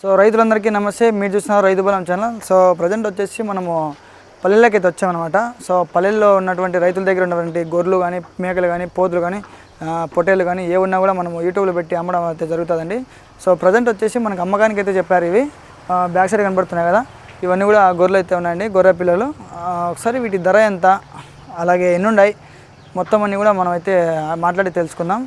So రైతులందరికీ నమస్తే. మీరు చూస్తున్నారు రైతు బలం ఛానల్. సో ప్రజెంట్ వచ్చేసి మనము పల్లెల్లోకి అయితే వచ్చామన్నమాట. సో పల్లెల్లో ఉన్నటువంటి రైతుల దగ్గర ఉన్నటువంటి గొర్రెలు కానీ మేకలు కానీ పోతులు కానీ పొట్టేలు కానీ ఏ ఉన్నా కూడా మనము యూట్యూబ్లో పెట్టి అమ్మడం అయితే జరుగుతుందండి. సో ప్రజెంట్ వచ్చేసి మనకు అమ్మకానికి అయితే చెప్పారు ఇవి. బ్యాక్ సైడ్ కనబడుతున్నాయి కదా. ఇవన్నీ కూడా గొర్రెలు అయితే ఉన్నాయండి గొర్రె పిల్లలు. ఒకసారి వీటి ధర ఎంత? అలాగే ఎన్నుండాయి? మొత్తం అన్నీ కూడా మనం అయితే మాట్లాడి తెలుసుకుందాం.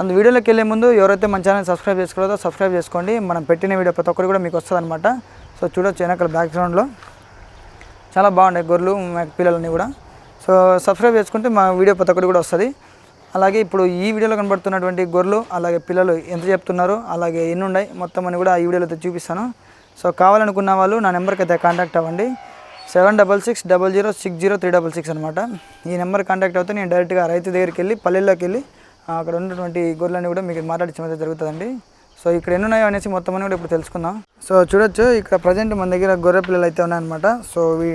అందు వీడియోలోకి వెళ్ళే ముందు ఎవరైతే మన ఛానల్ సబ్స్క్రైబ్ చేసుకోలేదో సబ్స్క్రైబ్ చేసుకోండి. మనం పెట్టిన వీడియో ప్రతి ఒక్కరు కూడా మీకు వస్తుంది అనమాట సో చూడొచ్చు వెనకాల బ్యాక్గ్రౌండ్లో. చాలా బాగున్నాయి గొర్రెలు పిల్లలన్నీ కూడా. సో సబ్స్క్రైబ్ చేసుకుంటే మా వీడియో ప్రతి ఒక్కటి కూడా వస్తుంది. అలాగే ఇప్పుడు ఈ వీడియోలో కనబడుతున్నటువంటి గొర్రెలు అలాగే పిల్లలు ఎంత చెప్తున్నారు అలాగే ఎన్ని ఉన్నాయి మొత్తం అని కూడా ఈ వీడియోలో చూపిస్తాను. సో కావాలనుకున్న వాళ్ళు నా నెంబర్కి అయితే కాంటాక్ట్ అవ్వండి. Seven double six double zero six zero three double six అనమాట ఈ నెంబర్ కాంటాక్ట్ అవుతే నేను డైరెక్ట్గా రైతు దగ్గరికి వెళ్ళి పల్లెల్లోకి వెళ్ళి అక్కడ ఉన్నటువంటి గొర్రెలన్నీ కూడా మీకు మాట్లాడించడం అయితే జరుగుతుందండి. సో ఇక్కడ ఎన్ని ఉన్నాయో అనేసి మొత్తం అని కూడా ఇప్పుడు తెలుసుకుందాం. సో చూడొచ్చు ఇక్కడ ప్రజెంట్ మన దగ్గర గొర్రె పిల్లలు అయితే ఉన్నాయన్నమాట. సో వీ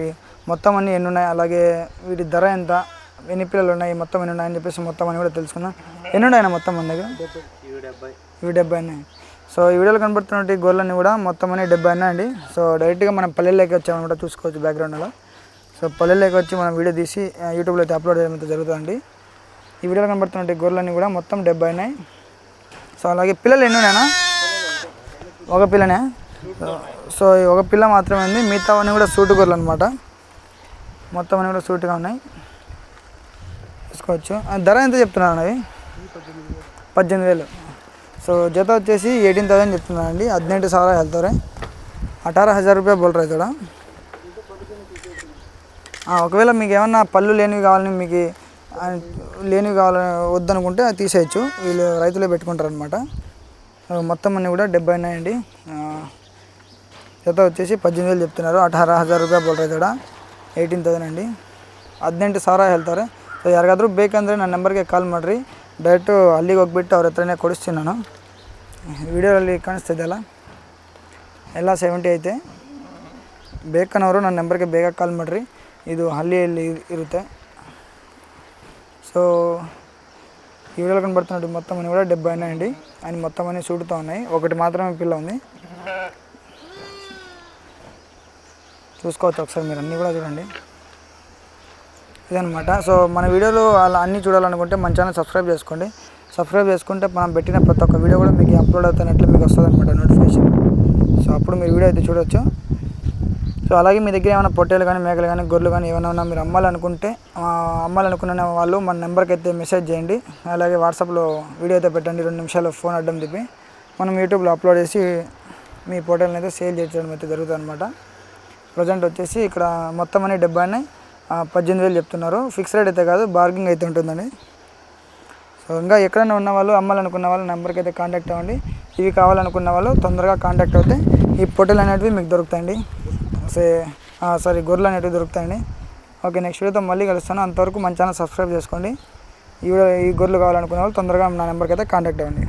మొత్తం అన్ని ఎన్ని ఉన్నాయి అలాగే వీటి ధర ఎంత ఎన్ని పిల్లలు ఉన్నాయి మొత్తం ఎన్ని ఉన్నాయని చెప్పేసి మొత్తం అని కూడా తెలుసుకుందాం. ఎన్ని ఉన్నాయన్న మొత్తం మన దగ్గర? ఇవి డెబ్బై ఉన్నాయి సో ఈ వీడియోలో కనబడుతున్నటువంటి గొర్రెలన్నీ కూడా మొత్తం అనే డెబ్బై ఉన్నాయండి సో డైరెక్ట్గా మనం పల్లెల్లోకి వచ్చామన్నమాట చూసుకోవచ్చు బ్యాక్గ్రౌండ్లో సో పల్లెల్లోకి వచ్చి మనం వీడియో తీసి యూట్యూబ్లో అయితే అప్లోడ్ చేయడం అయితే జరుగుతుందండి. ఈ వీడియోలో కనబడుతున్న గొర్రెలన్నీ కూడా మొత్తం డెబ్బై ఉన్నాయి సో అలాగే పిల్లలు ఎన్ని ఉన్నాయనా ఒక పిల్లనే. సో ఒక పిల్ల మాత్రమే ఉంది. మిగతా అన్నీ కూడా సూటు గొర్రెలు అనమాట మొత్తం అన్నీ కూడా సూటుగా ఉన్నాయి. తీసుకోవచ్చు. ధర ఎంత చెప్తున్నాను అవి? పద్దెనిమిది వేలు. సో జత వచ్చేసి ఎయిటీన్ థౌసండ్ చెప్తున్నానండి హద్నెంటు సార్ వెళ్తారే అఠారా హజార్ రూపాయ బోల్ ఇక్కడ ఒకవేళ మీకు ఏమన్నా పళ్ళు లేనివి కావాలని మీకు లేనివి కావాలని వద్దనుకుంటే అది తీసేయచ్చు వీళ్ళు రైతులే పెట్టుకుంటారు అనమాట మొత్తం అన్నీ కూడా డెబ్బై ఉన్నాయండి జత వచ్చేసి పద్దెనిమిది వేలు చెప్తున్నారు అఠారా హజార్ రూపాయ బోల్ రైతడ ಏಯ್ಟೀನ್ ತೌಸಂಡ್ ಅಂಡಿ. ಹದಿನೆಂಟು ಸಾವಿರ ಹೇಳ್ತಾರೆ. ಸೊ ಯಾರಿಗಾದರೂ ಬೇಕಂದರೆ ನನ್ನ ನಂಬರ್ಗೆ ಕಾಲ್ ಮಾಡಿರಿ. ಡೈರೆಕ್ಟು ಅಲ್ಲಿಗೆ ಹೋಗ್ಬಿಟ್ಟು ಅವ್ರ ಹತ್ರನೇ ಕೊಡಿಸ್ತೀನಿ ನಾನು. ವಿಡಿಯೋದಲ್ಲಿ ಕಾಣಿಸ್ತಿದ್ದೆಲ್ಲ ಎಲ್ಲ ಸೆವೆಂಟಿ ಐತೆ. ಬೇಕನ್ನವರು ನನ್ನ ನಂಬರ್ಗೆ ಬೇಗ ಕಾಲ್ ಮಾಡಿರಿ. ಇದು ಹಳ್ಳಿಯಲ್ಲಿ ಇರುತ್ತೆ. సో ఈ వీడియోలో కనబడుతున్నట్టు మొత్తం అన్ని కూడా డెబ్బై ఉన్నాయండి అని మొత్తం అన్ని చూడుతూ ఉన్నాయి. ఒకటి మాత్రమే పిల్ల ఉంది. చూసుకోవచ్చు ఒకసారి మీరు. అన్నీ కూడా చూడండి. ఇదనమాట సో మన వీడియోలు అలా అన్నీ చూడాలనుకుంటే మన ఛానల్ సబ్స్క్రైబ్ చేసుకోండి. సబ్స్క్రైబ్ చేసుకుంటే మనం పెట్టిన ప్రతి ఒక్క వీడియో కూడా మీకు అప్లోడ్ అవుతున్నట్లు మీకు వస్తుంది అనమాట నోటిఫికేషన్. సో అప్పుడు మీరు వీడియో అయితే చూడవచ్చు సో అలాగే మీ దగ్గర ఏమైనా పొట్టేలు కానీ మేకలు కానీ గొర్రెలు కానీ ఏమైనా ఉన్నా మీరు అమ్మాలనుకుంటే అమ్మాలనుకున్న వాళ్ళు మన నెంబర్కి అయితే మెసేజ్ చేయండి. అలాగే వాట్సాప్లో వీడియో అయితే పెట్టండి. రెండు నిమిషాలు ఫోన్ అడ్డం తిప్పి మనం యూట్యూబ్లో అప్లోడ్ చేసి మీ పొట్టేలను అయితే సేల్ చేయడం అయితే జరుగుతుంది అనమాట ప్రజెంట్ వచ్చేసి ఇక్కడ మొత్తం అనే డెబ్బై ఉన్నాయి పద్దెనిమిది వేలు చెప్తున్నారు. ఫిక్స్ రేట్ అయితే కాదు బార్గింగ్ అయితే ఉంటుందండి. సో ఇంకా ఎక్కడైనా ఉన్న వాళ్ళు అమ్మాలనుకున్న వాళ్ళు నెంబర్కి అయితే కాంటాక్ట్ అవ్వండి. ఇవి కావాలనుకున్న వాళ్ళు తొందరగా కాంటాక్ట్ అవుతే ఈ పొట్టెలు అనేటివి మీకు దొరుకుతాయండి. వస్తాయి సారీ గొర్రెలు అనేటివి దొరుకుతాయండి. ఓకే నెక్స్ట్ వీడియోతో మళ్ళీ కలుస్తాను. అంతవరకు మన ఛానల్ సబ్స్క్రైబ్ చేసుకోండి. ఈ ఈ గొర్రెలు కావాలనుకున్న వాళ్ళు తొందరగా నా నెంబర్కి అయితే కాంటాక్ట్ అవ్వండి.